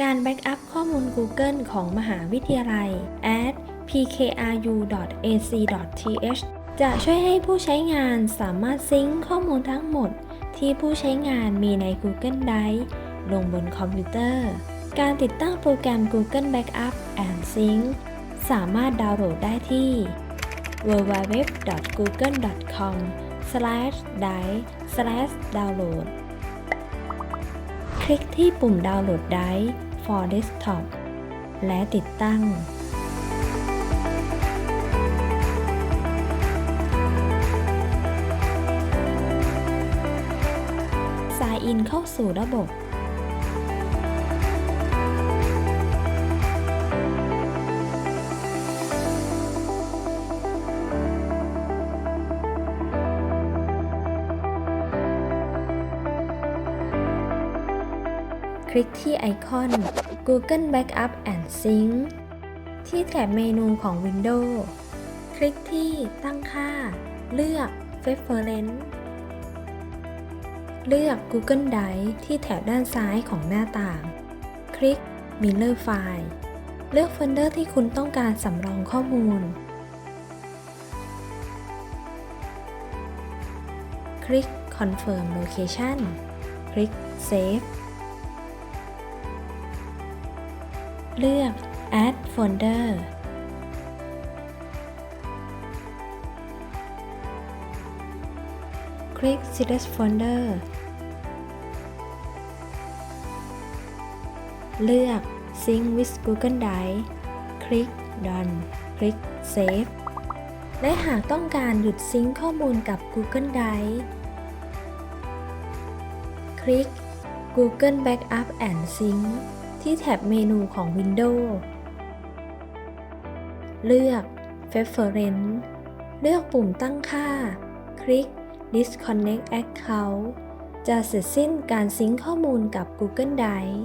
การแบ็กอัพข้อมูล Google ของมหาวิทยาลัย at pkru.ac.th จะช่วยให้ผู้ใช้งานสามารถซิงค์ข้อมูลทั้งหมด ที่ผู้ใช้งานมีใน Google Drive ลงบนคอมพิวเตอร์ การติดตั้งโปรแกรม Google Backup and Sync สามารถดาวน์โหลดได้ที่ www.google.com/drive/download คลิกที่ปุ่มดาวน์โหลดไดร์ for Desktop และติดตั้ง Sign in เข้าสู่ระบบ คลิกที่ไอคอน Google Backup and Sync ที่แถบเมนูของ Windows คลิกที่ตั้งค่า เลือก Preference เลือก Google Drive ที่แถบด้านซ้ายของหน้าต่าง คลิก Mirror File เลือกโฟลเดอร์ที่คุณต้องการสำรองข้อมูล คลิก Confirm Location คลิก Save เลือก Add Folder คลิก Select Folder เลือก Sync with Google Drive คลิก Done คลิก Save และหากต้องการหยุดซิงค์ข้อมูลกับ Google Drive คลิก Google Backup and Sync ที่แท็บเมนูของ Windows เลือก Preference เลือกปุ่มตั้งค่า คลิก Disconnect Account จะเสร็จสิ้นการซิงค์ข้อมูลกับ Google Drive